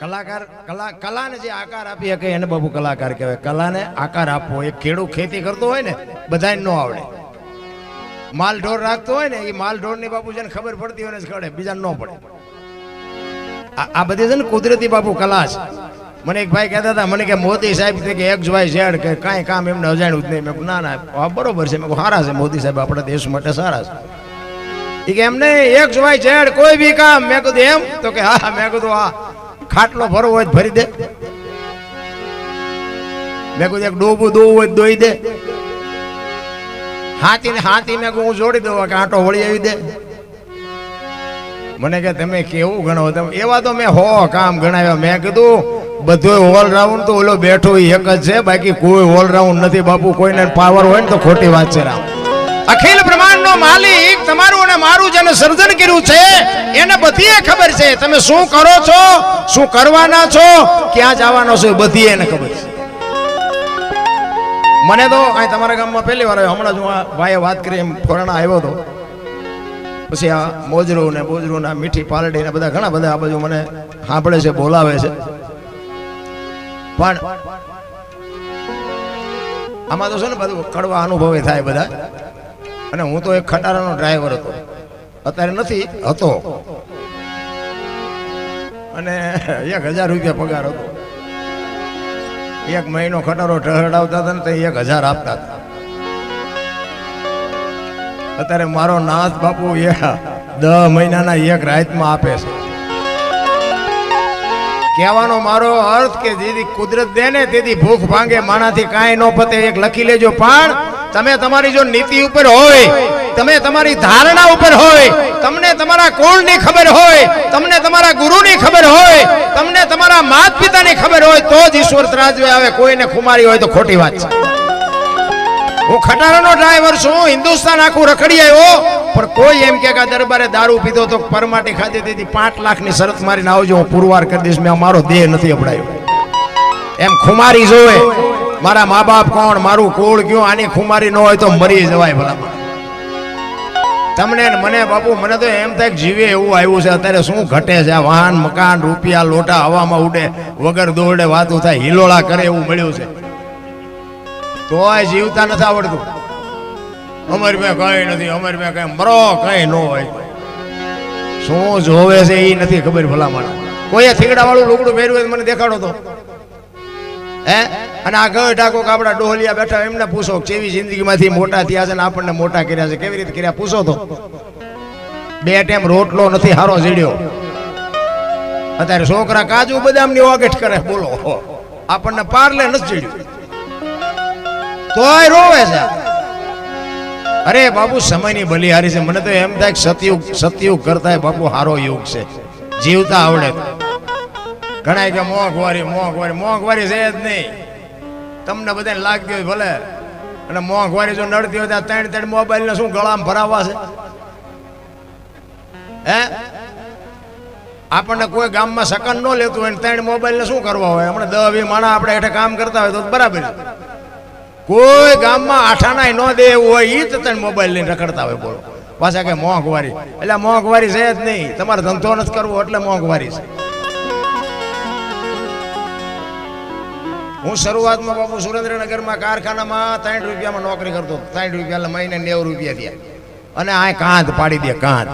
કલાકાર, કલા, કલાને જે આકાર આપી શકે એને બાબુ કલાકાર કહેવાય. કલાને આકાર આપવો એક ખેડૂત ખેતી કરતો હોય ને, બધાને ન આવડે. માલ ઢોર રાખતો હોય ને, એ માલ ઢોરની બાપુ જેને ખબર પડતી હોય ને, ખડે, બીજાને ન પડે. આ બધી છે ને કુદરતી બાપુ કલા છે. મને એક ભાઈ કહેતા હતા, મને કે મોદી સાહેબ છે કે એક્સ વાય ઝેડ કે કાંઈ કામ એમને અજાણ્યું જ નહીં. મેં ના ના બરોબર છે. મેં સારા છે, મોદી સાહેબ, આપણા દેશ માટે સારા છે. એ કે એમને એક્સ વાય ઝેડ કોઈ બી કામ. મેં કીધું, એમ? તો કે હા. મેં કીધું, હા. ખાટલો ભરવો હોય ભરી દે. મેં કીધું, એક ડોબું દોવું હોય દોઈ દે. હાથી ને હાથી મેં હું જોડી દઉં કે આટો વળી આવી દે. મને કે, તમે કેવું ગણો? તમે એવા તો મેં હો કામ ગણાવ્યા. મેં કીધું, બધું ઓલરાઉન્ડ તો ઓલો બેઠો એક જ છે, બાકી કોઈ ઓલરાઉન્ડ નથી. બાપુ, કોઈને પાવર હોય ને તો ખોટી વાત છે રામ. અખિલ બ્રહ્માંડનો માલિક તમારું અને મારું જેને સર્જન કર્યું છે બધી ખબર છે? તમે શું કરો છો? શું કરવાના છો? ક્યાં જવાનો છો બધી એને ખબર છે. મને તો અહીં તમારા ગામમાં પહેલી વાર આવ્યો. હમણાં જ હું ભાઈએ વાત કરી એમ ફોરણા આવ્યો હતો પછી આ મોજરું ને બોજરું ને મીઠી પાલડી ને બધા ઘણા બધા આ બાજુ મને સાંભળે છે, બોલાવે છે. પણ આમાં તો છે ને બધું કડવા અનુભવે થાય બધા. અને હું તો એક ખટારાનો ડ્રાઈવર હતો. અત્યારે નથી, હતો. અને એક હજાર રૂપિયા પગાર હતો. એક મહિનો ખટારો ઠહરડાવતા હતા ને તો એક હજાર આપતા હતા. અત્યારે મારો નાથ બાપુ એ દહ મહિનાના એક રાતમાં આપે છે. કહેવાનો મારો અર્થ કે જેથી કુદરત દે ને તેથી ભૂખ ભાંગે માણાથી કાંઈ ન પતે, એક લખી લેજો. પણ તમે તમારી જો નીતિ ઉપર હોય તમે તમારી ધારણા ઉપર હોય, તમને તમારા કુળની ખબર હોય, તમને તમારા ગુરુની ખબર હોય, તમને તમારા માત પિતાની ખબર હોય, તો જ ઈશ્વર ત્રાજવે આવે. કોઈને ખુમારી હોય તો ખોટી વાત છે. હું ખટારાનો ડ્રાઈવર છું હિન્દુસ્તાન આખું રખડી આવ્યો, પણ કોઈ એમ કે દરબારે દારૂ પીધો તો પરમાટી ખાધી તેથી પાંચ લાખની શરત મારીને આવજો, હું પુરવાર કરી દઈશ, મેં મારો દેહ નથી અપડાયો. એમ ખુમારી જોવે, મારા મા બાપ કોણ, મારું કોળ કયું આની ખુમારી ન હોય તો મરી જવાય ભલા તમને મને બાપુ, મને તો એમ થાય જીવે એવું આવ્યું છે. અત્યારે શું ઘટે છે? વાહન, મકાન, રૂપિયા, લોટા હવામાં ઉડે, વગર દોડે વાતું થાય, હિલોળા કરે એવું મળ્યું છે. તોય જીવતા નથી આવડતું. અમર મેં કઈ નથી, અમર મેં કઈ મરો, કઈ ન હોય. શું જોવે છે એ નથી ખબર ભલા મને કોઈએ થીગડા વાળું લુગડું પહેર્યું મને દેખાડો તો. હે? અને આ ગઢ ઢાકો આપણા ડોહલિયા બેઠા એમને પૂછો કેવી જિંદગીમાંથી મોટા થયા છે ને આપણને મોટા કર્યા છે? કેવી રીતે કર્યા? પૂછો તો. બે ટાઈમ રોટલો નથી, હારો જીડ્યો અત્યારે છોકરા કાજુ બદામની વાગેટ કરે, બોલો. આપણને પારલે નથી જીડ્યું તોય રોવે છે. અરે બાપુ સમયની બલિહારી છે. મને તો એમ થાય સતયુગ સતયુગ કરતા બાપુ હારો યુગ છે. જીવતા આવડે. ઘણા કે મોંઘવારી મોંઘવારી મોંઘવારી છે જ નહીં. તમને બધાને લાગતી હોય ભલે. અને મોંઘવારી જો નડતી હોય ત્યાં ત્રણ ત્રણ મોબાઈલ ને શું ગળામાં ભરાવવા છે? હે? આપણને કોઈ ગામમાં સકન ન લેતું હોય ત્રણ મોબાઈલ ને શું કરવા હોય? હમણાં દસ વી માણા આપણે હેઠે કામ કરતા હોય તો બરાબર. કોઈ ગામમાં આઠાનાય ન દે એવું હોય એ જ ત્રણ મોબાઈલ લઈને રખડતા હોય બોલો. પાછા કે મોંઘવારી. એટલે મોંઘવારી છે જ નહીં. તમારે ધંધો નથી કરવો એટલે મોંઘવારી છે. હું શરૂઆતમાં બાપુ સુરેન્દ્રનગરમાં કારખાનામાં ત્રણ રૂપિયામાં નોકરી કરતો ત્રણ રૂપિયા મહિને નેવું રૂપિયા થયા. અને આ કાંધ પાડી દે, કાંધ.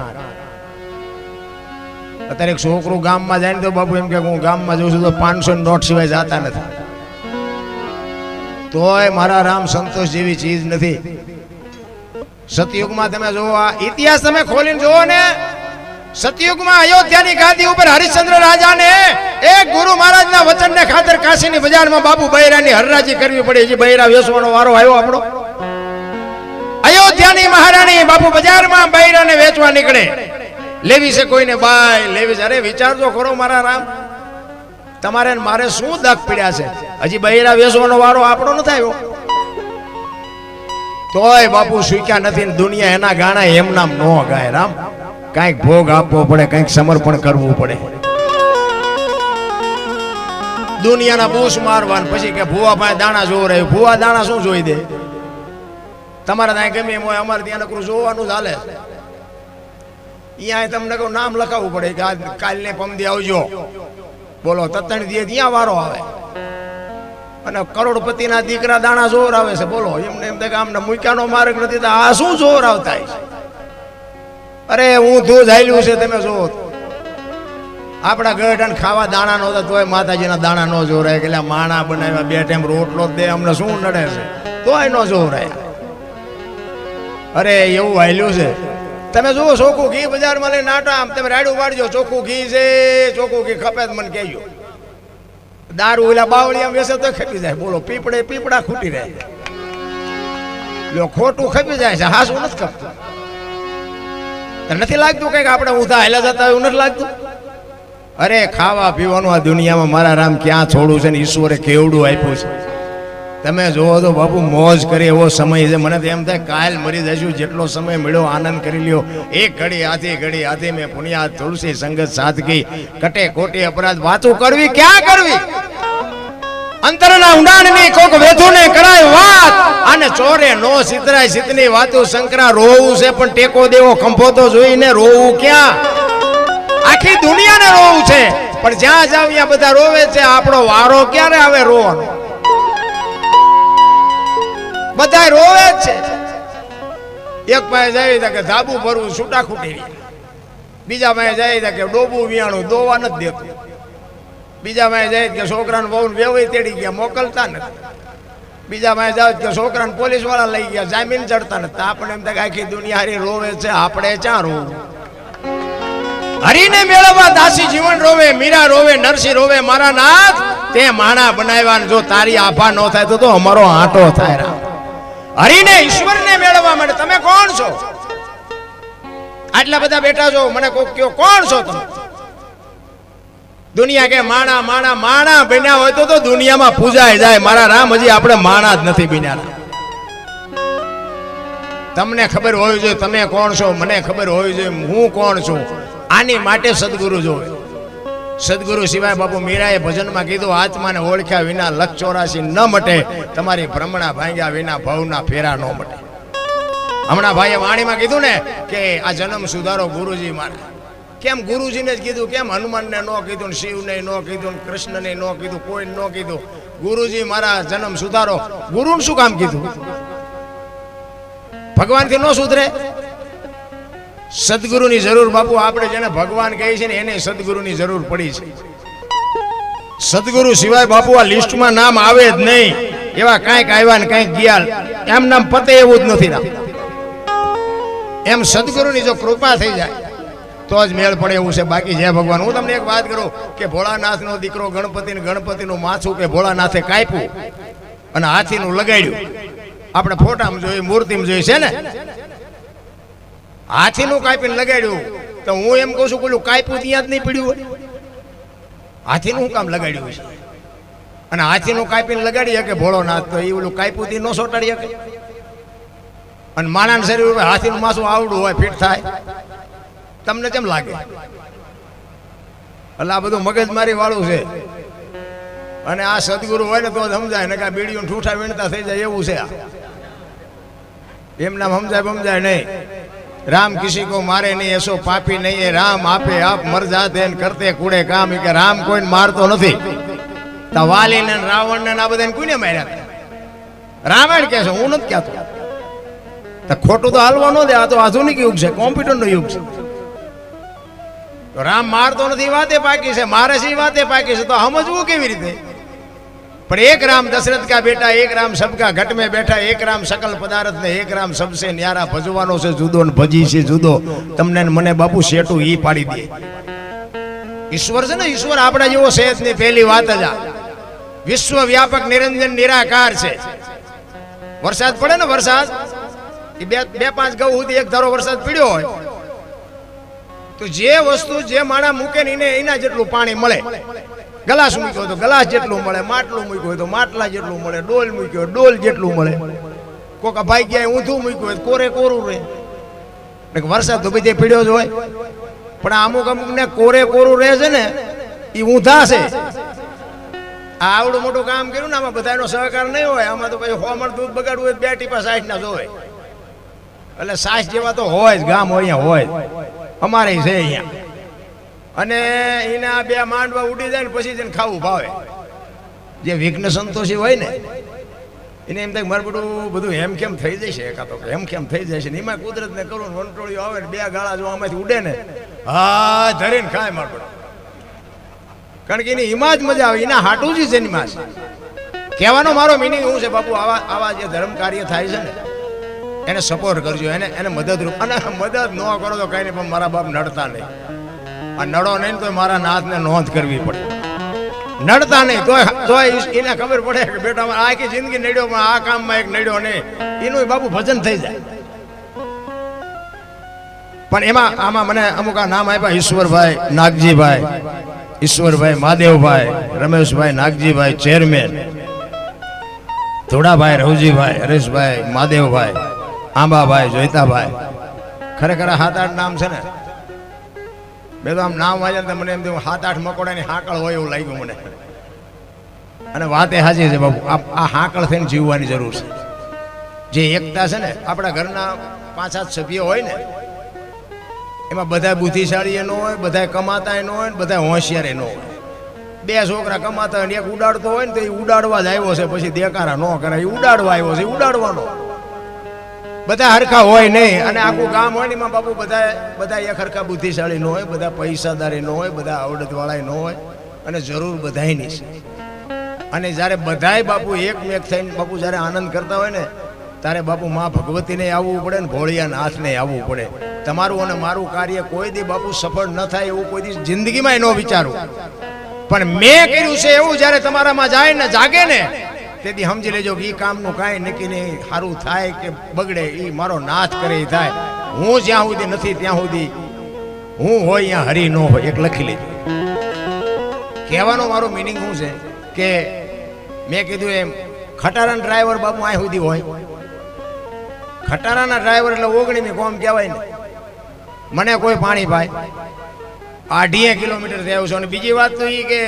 અત્યારે એક છોકરું ગામમાં જાય ને તો બાપુ એમ કે હું ગામમાં જઉં છું તો પાંચસો નોટ સિવાય જાતા નથી. તોય મારા રામ સંતોષ જેવી ચીજ નથી. સતયુગમાં તમે જોવો આ ઇતિહાસ તમે ખોલીને જોવો ને સતયુગમાં અયોધ્યાની ગાદી ઉપર હરિશ્ચંદ્ર રાજાને એક ગુરુ મહારાજના વચનને ખાતર કાશીની બજારમાં બાપુ બૈરાની હરરાજી કરવી પડી. હજી બૈરા વેચવાનો વારો આવ્યો આપણો. અયોધ્યાની મહારાણી બાપુ બજારમાં બૈરાને વેચવા નીકળે. લેવી છે કોઈને બાય, લેવી છે. અરે, વિચારજો ખરો મારા રામ. તમારે મારે શું દખ પીડ્યા છે? હજી બૈરા વેચવાનો વારો આપણો નથી આવ્યો. તોય બાપુ સ્વીક્યા નથી દુનિયા એના ગાણા એમ નામ નો ગાય રામ. કાંઈક ભોગ આપવો પડે, કાંઈક સમર્પણ કરવું પડે. દુનિયાના બૂસ મારવા પછી કે ભૂવા પાસે દાણા જોવો રહ્યું. ભૂવા દાણા શું જોઈ દે? તમારે ત્યાં ગમે એમ હોય, અમારે ત્યાં નકરું જોવાનું ચાલે અહીંયા તમને કહું, નામ લખાવવું પડે કે આજ કાલને પમદી આવજો. બોલો તત્ણ દે ત્યાં વારો આવે. અને કરોડપતિના દીકરા દાણા જોર આવે છે. બોલો, એમને એમ કે આમને મૂક્યાનો માર્ગ નથી, તો આ શું જોર આવતા છે અરે, હું ધૂજ હાલ્યું છે, તમે જો આપણા ગઢ ખાવા દાણા નહોતા, તોય માતાજીના દાણા નો જોરાય, કે માણા બનાવ્યા, બે ટાઈમ રોટલો દે, અમને શું નડે છે? તોય નો જોરાય. અરે, એવું હાલ્યું છે. તમે જુઓ, ચોખ્ખું ઘી બજારમાં લઈને નાટા આમ તમે રાડું પાડજો ચોખ્ખું ઘી છે, ચોખ્ખું ઘી ખપે મને કહેજો. દારૂ ઓલા આમ વેસે તો ખપી જાય. બોલો, પીપળે પીપળા ખૂટી રહે. ખોટું ખપી જાય છે હાસું નથી ખપતું. નથી લાગતું કંઈક આપણે ઊંધા હેલા જતા એવું નથી લાગતું? અરે, ખાવા પીવાનું આ દુનિયામાં મારા રામ ક્યાં છોડું છે ને ઈશ્વરે કેવડું આપ્યું છે? તમે જોવો તો બાપુ, મોજ કરે એવો સમય છે. મને તો એમ થાય કાલ મરી જશું, જેટલો સમય મળ્યો, આનંદ કરી લ્યો. એક ઘડી આથી ઘડી આથી મેં પુણ્યા તુલસી સંગત સાદગી કટે કોટી અપરાધ. વાતું કરવી? ક્યાં કરવી? અંતરના ઊંડાણની કોક વેધુને કરાય વાત. અને ચોરે નો સિતરાય સિતની વાતો શંકરા રોવું છે, પણ ટેકો દેવો ખંભો તો જોઈને રોવું ક્યાં? આખી દુનિયાને રોવું છે. પણ જ્યાં જાવ ત્યાં બધા રોવે છે, આપણો વારો ક્યારે આવે રોવાનો? બધા રોવે છે. એક પાસે જાય છે કે ધાબુ ભરવું છૂટા ખૂટી બીજા પાસે જાય છે કે ડોબું, વિયાણું દોવા નથી દેતું. બીજા માં જાય કે છોકરાને બહુ વેવાઈ તેડી ગયા, મોકલતા નથી. બીજા માં જાવ કે છોકરાને પોલીસવાળા લઈ ગયા, જામીન ચડતા નથી. આપણે એમ થાય આખી દુનિયા હારી રોવે છે, આપણે ક્યાં રોવું? હરીને મેળવવા દાસી જીવન રોવે, મીરા રોવે, નરસિંહ રોવે, મારા નાથ, તે માણા બનાવ્યા જો તારી આભા ન થાય તો તો અમારો આંટો થાય હરીને ઈશ્વરને મેળવવા માટે તમે કોણ છો? આટલા બધા બેઠા છો, મને કોક કયો કોણ છો તમે? દુનિયા કે માણા માણા માણા બન્યા હોય તો તો દુનિયામાં પૂજાય જાય. મારા રામ હજી આપણે માણા જ નથી બન્યા. તમને ખબર હોવી જોઈએ તમે કોણ છો? મને ખબર હોવી જોઈએ હું કોણ છું? આની માટે સદગુરુ જોવે. સદગુરુ સિવાય બાપુ મીરાએ ભજનમાં કીધું, આત્માને ઓળખ્યા વિના લખ ચોરાસી ન મટે. તમારી ભ્રમણા ભાંગ્યા વિના ભવના ફેરા ન મટે. હમણાં ભાઈએ વાણીમાં કીધું ને કે, આ જન્મ સુધારો ગુરુજી મારા. કેમ ગુરુજીને જ કીધું, કેમ હનુમાનને ન કીધું શિવને ન કીધું કૃષ્ણને ન કીધું કોઈ ન કીધું. ગુરુજી મારા જન્મ સુધારો. ગુરુને શું કામ કીધું? ભગવાનથી ન સુધરે? સદગુરુની જરૂર બાપુ, આપણે જેને ભગવાન કહે છે ને, એને સદગુરુની જરૂર પડી છે. સદગુરુ સિવાય બાપુ, આ લિસ્ટમાં નામ આવે જ નહીં. એવા કાંઈક આવ્યા ને કાંઈક ગયા. એમ નામ પતે એવું જ નથી એમ સદગુરુની જો કૃપા થઈ જાય તો જ મેળ પડે એવું છે. બાકી જય ભગવાન. હું તમને એક વાત કરું કે ભોળાનાથનો દીકરો ગણપતિ ગણપતિનું માથું કે ભોળાનાથે કાપ્યું અને હાથીનું લગાડ્યું. આપણે ફોટામાં જોઈએ મૂર્તિમાં જોઈએ છે ને? હાથીનું કાપીને લગાડ્યું. તો હું એમ કહું છું, પેલું કાપ્યું ત્યાં જ નહીં પીડ્યું હોય. હાથીનું કામ લગાડ્યું છે? અને હાથીનું કાપીને લગાડી શકે ભોળોનાથ તો એ ઓલું કાપ્યું થી ન સોટાડી શકે? અને માણાના શરીર હાથીનું માસું આવડું હોય, ફિટ થાય. તમને કેમ લાગે? એટલે આ બધું મગજમારી વાળું છે. અને આ સદગુરુ હોય ને તો સમજાય ને કે આ બીડીયું ઠૂઠા વીણતા થઈ જાય એવું છે આ. એમના સમજાય સમજાય નહીં. રામ કિસી કો મારે નહીં, એસો પાપી નહીં, એ રામ આપે આપ મરજા જાતે કરતે કુડે કામ કે રામ કોઈને મારતો નથી. તો વાલી ને રાવણ ને આ બધાને કોઈને માર્યા રામાયણ કે છે, હું નથી કહેતો. તો ખોટું તો હાલવા ન દે, આ તો આધુનિક યુગ છે, કોમ્પ્યુટરનો યુગ છે. રામ મારતો નથી વાતે પાકી છે, મારે છે વાતે પાકી છે, તો સમજવું કેવી રીતે? પણ એક રામ દશરથ કા બેટા, એક રામ સબકા ઘટ में બેઠા, એક રામ સકલ પદાર્થ ને એક રામ સબસે ન્યારા ભજવાનો છે, જુદો ને ભજી છે, જુદો. તમને મને બાપુ શેટું ઈ પાડી દે. ઈશ્વર છે ને, ઈશ્વર આપણા જેવો છે જ પહેલી વાત જ આ. વિશ્વ વ્યાપક નિરંજન નિરાકાર છે. વરસાદ પડે ને વરસાદ? એ બે બે પાંચ ગૌ સુધી એક ધારો વરસાદ પડ્યો હોય તો જે વસ્તુ જે માણા મૂકે ને એને એના જેટલું પાણી મળે. ગલાસ મૂક્યો હોય તો ગલાસ જેટલું મળે, માટલું મૂક્યું હોય તો માટલા જેટલું મળે, ડોલ મૂક્યો ડોલ જેટલું મળે. કોક ભાઈ ગયા ઊંધું મૂક્યું હોય કોરે કોરું રહે વરસાદ તો બધે પીડ્યો જ હોય. પણ અમુક અમુક ને કોરે કોરું રહે છે ને એ ઊંધા છે. આ આવડું મોટું કામ કર્યું ને આમાં બધાનો સહકાર નહીં હોય. આમાં તો પછી હોમણ દૂધ બગાડવું હોય બે ટીપા સાઠ ના જોવે એટલે સાસ જેવા તો હોય જ, ગામ હોય, અહીંયા હોય. અમારે છે અહીંયા. અને એના બે માંડવા ઉડી જાય ને પછી તેને ખાવું ભાવે. જે વિઘ્ન સંતોષી હોય ને, એને એમ થાય કે મારું બધું બધું હેમ કેમ થઈ જશે? એકાતો તો હેમ કેમ થઈ જશે ને? એમાં કુદરતને કરું વંટોળીઓ આવે ને, બે ગાળા જો આમાંથી ઉડે ને, હા, ધરીને ખાય મારું કારણ કે એની એમાં જ મજા આવે, એના હાટું જ છે એની માસ. કહેવાનો મારો મિનિંગ શું છે, બાપુ, આવા આવા જે ધર્મ કાર્ય થાય છે ને એને સપોર્ટ કરજો, એને એને મદદરૂપ. અને મદદ ન કરો તો કઈ નહીં, પણ મારા બાપ નડતા નહીં. આ નડો નહીં તો મારા નાથને નોંધ કરવી પડે. નડતા નહીં, તોય તોય એને ખબર પડે કે બેટા આખી જિંદગી નડ્યો, પણ આ કામમાં એક નડ્યો નહીં. એનું બાપુ ભજન થઈ જાય. પણ એમાં આમાં મને અમુક આ નામ આપ્યા, ઈશ્વરભાઈ નાગજીભાઈ. ઈશ્વરભાઈ મહાદેવભાઈ, રમેશભાઈ નાગજીભાઈ, ચેરમેન. ધોડાભાઈ રવજીભાઈ, હરેશભાઈ મહાદેવભાઈ. આંબાભાઈ, જોઈતાભાઈ. ખરેખર સાત આઠ નામ છે ને બે તો આમ નામ વાંચ્યા ને મને એમ થયું, સાત આઠ મકોડાની હાકળ હોય એવું લાગ્યું મને. અને વાત એ સાચી છે, બાપુ, આ હાકળ થઈને જીવવાની જરૂર છે. જે એકતા છે ને, આપણા ઘરના પાંચ સાત સભ્યો હોય ને, એમાં બધા બુદ્ધિશાળી ન હોય બધા કમાતા ન હોય ને બધા હોશિયાર ન હોય. બે છોકરા કમાતા હોય એક ઉડાડતો હોય ને, તો એ ઉડાડવા જ આવ્યો છે, પછી દેકારા ન કરે એ ઉડાડવા આવ્યો છે ઉડાડવાનો. બધા હરખા હોય નહીં. અને આખું ગામ હોય ને, એમાં બાપુ બધા બધા એક હરખા બુદ્ધિશાળી ન હોય, બધા પૈસાદારી ન હોય, બધા આવડતવાળા ન હોય, અને જરૂર બધાયની છે. અને જ્યારે બધાય બાપુ એક મેક થઈને બાપુ જ્યારે આનંદ કરતા હોય ને, ત્યારે બાપુ માં ભગવતીને આવવું પડે ને ભોળિયા નાથને આવવું પડે. તમારું અને મારું કાર્ય કોઈ દી બાપુ સફળ ન થાય એવું કોઈ દી જિંદગીમાં ન વિચારું. પણ મેં કર્યું છે એવું જ્યારે તમારામાં જાય ને, જાગે ને તેથી સમજી લેજો કે એ કામનું કાંઈ નક્કી નહીં. સારું થાય કે બગડે એ મારો નાથ કરે થાય. હું જ્યાં સુધી નથી, ત્યાં સુધી હું હોય ત્યાં હરી ન હોય, એક લખી લેજો. કહેવાનો મારો મિનિંગ શું છે? કે મેં કીધું એમ, ખટારાના ડ્રાઈવર બાપુ આ સુધી હોય. ખટારાના ડ્રાઈવર એટલે ઓગણીમી કોમ કહેવાય ને. મને કોઈ પાણી ભાઈ. અઢીએ કિલોમીટર થયું છે. અને બીજી વાત તો એ કે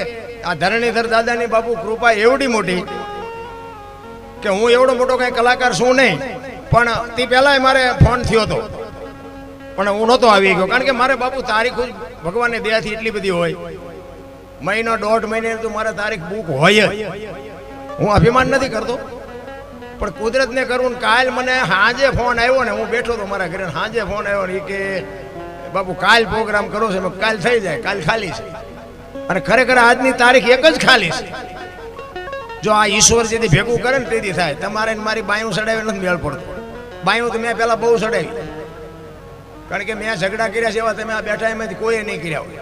આ ધરણીધર દાદાની બાપુ કૃપા એવડી મોટી કે હું એવડો મોટો કઈ કલાકાર છું નહીં, પણ તે પહેલાંય મારે ફોન થયો હતો. પણ હું નહોતો આવી ગયો, કારણ કે મારે બાપુ તારીખ જ ભગવાનની દયાથી એટલી બધી હોય. મહિનો દોઢ મહિને તો મારે તારીખ બુક હોય હું અભિમાન નથી કરતો. પણ કુદરતને કરવું કાલ મને હાજે ફોન આવ્યો ને હું બેઠો હતો મારા ઘરે, હાજે ફોન આવ્યો ને ઈ કે, બાપુ, કાલ પ્રોગ્રામ કરો છે. કાલ થઈ જાય, કાલ ખાલી છે. અને ખરેખર આજની તારીખ એક જ ખાલી છે. જો આ ઈશ્વર જેથી ભેગું કરે ને તેથી થાય. તમારે મારી બાયું સડાવી નથી મેળ પડતો. બાયું તો મેં પહેલાં બહુ સડાવી. કારણ કે મેં ઝઘડા કર્યા છે એવા તમે આ બેઠા એમાંથી કોઈ નહીં કર્યા હોય.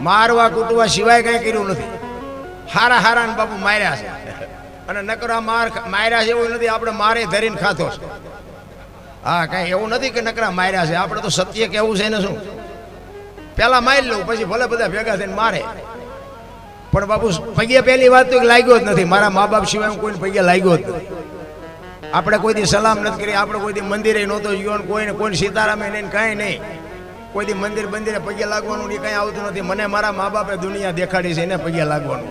મારવા કૂટવા સિવાય કંઈ કર્યું નથી. હારા હારા બાપુ માર્યા છે. અને નકરા માર માર્યા છે એવું નથી, આપણે મારે ધરીને ખાતો છે. હા, કાંઈ એવું નથી કે નકરા માર્યા છે. આપણે તો સત્ય કેવું છે ને શું? પહેલાં મારી લઉં, પછી ભલે બધા ભેગા થઈને મારે. પણ બાપુ પગે પહેલી વાત તો લાગ્યો જ નથી. મારા મા બાપ સિવાય કોઈને પગે લાગ્યો જ નથી. આપણે કોઈ દી સલામ નથી કરી, આપણે કોઈ દી મંદિરે નહોતો ગયો કોઈને કોઈને સીતારામે નહીં કાંઈ નહીં. કોઈ દી મંદિર મંદિરે પગે લાગવાનું ને કંઈ આવતું નથી. મને મારા મા બાપે દુનિયા દેખાડી છે, એને પગે લાગવાનું.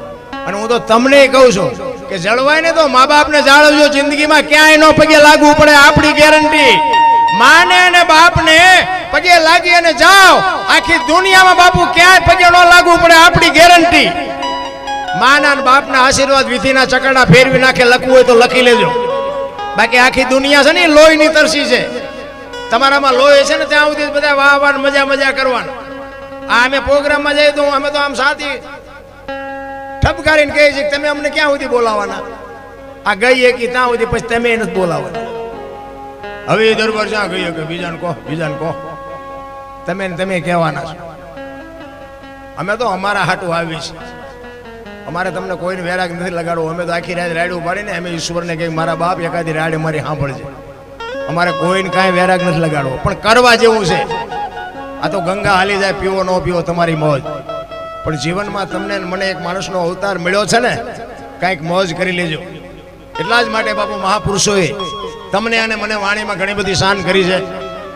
અને હું તો તમને કહું છું કે જળવાય ને તો મા બાપને જાળવજો જિંદગીમાં, ક્યાંય ન પગે લાગવું પડે, આપણી ગેરંટી. માને અને બાપને પગે લાગી અને જાઓ. આખી દુનિયામાં બાપુ ક્યાંય પગે ન લાગવું પડે, આપણી ગેરંટી. માના બાપના આશીર્વાદ વિધિના ચકડા ફેરવી નાખે, લખવું હોય તો લખી લેજો. બાકી આખી દુનિયા છે ને લોહીની તરસી છે. તમારામાં લોહી છે ને ત્યાં સુધી બધા વાહ વાહ મજા મજા કરવાના. આ અમે પ્રોગ્રામમાં જઈએ તો અમે તો આમ સાથી ઠપકારીને કહે છે તમે અમને ક્યાં સુધી બોલાવાના આ ગઈ કે ત્યાં સુધી પછી તમે નથી બોલાવવાના. હવે એ દરબાર જ્યાં ગઈ કે બીજાને કહો બીજાને કહો. તમે તમે કહેવાના છો. અમે તો અમારા હાટું આવી છે અમારે તમને કોઈને વેરાગ નથી લગાડવું. અમે તો આખી રાત રાડું પાડીને અમે ઈશ્વરને કહી મારા બાપ એકાદી રાડે મારી સાંભળજે. અમારે કોઈને કાંઈ વેરાગ નથી લગાડવો. પણ કરવા જેવું છે. આ તો ગંગા હાલી જાય, પીવો ન પીવો તમારી મોજ. પણ જીવનમાં તમને મને એક માણસનો અવતાર મળ્યો છે ને, કાંઈક મોજ કરી લેજો. એટલા જ માટે બાપુ મહાપુરુષોએ તમને અને મને વાણીમાં ઘણી બધી શાન કરી છે.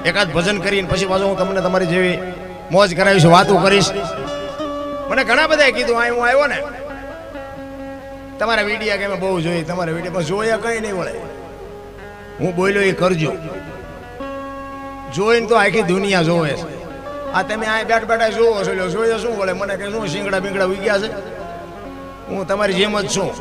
એકાદ ભજન કરીને પછી પાછું હું તમને તમારી જેવી મોજ કરાવીશ, વાતો કરીશ. મને ઘણા બધા કીધું આ હું આવ્યો ને. તમારા વિડીયા કે બહુ જોઈએ તમારા વીડિયો જોયા કંઈ નહીં મળે હું બોલ્યો, એ કરજો. જોઈને તો આખી દુનિયા જોવે છે. આ તમે આ બેઠ બેઠા જોવો છો જોયો શું બોલે મને કે શું શીંગડા બીંગડા ઉગ્યા છે? હું તમારી જેમ જ છું.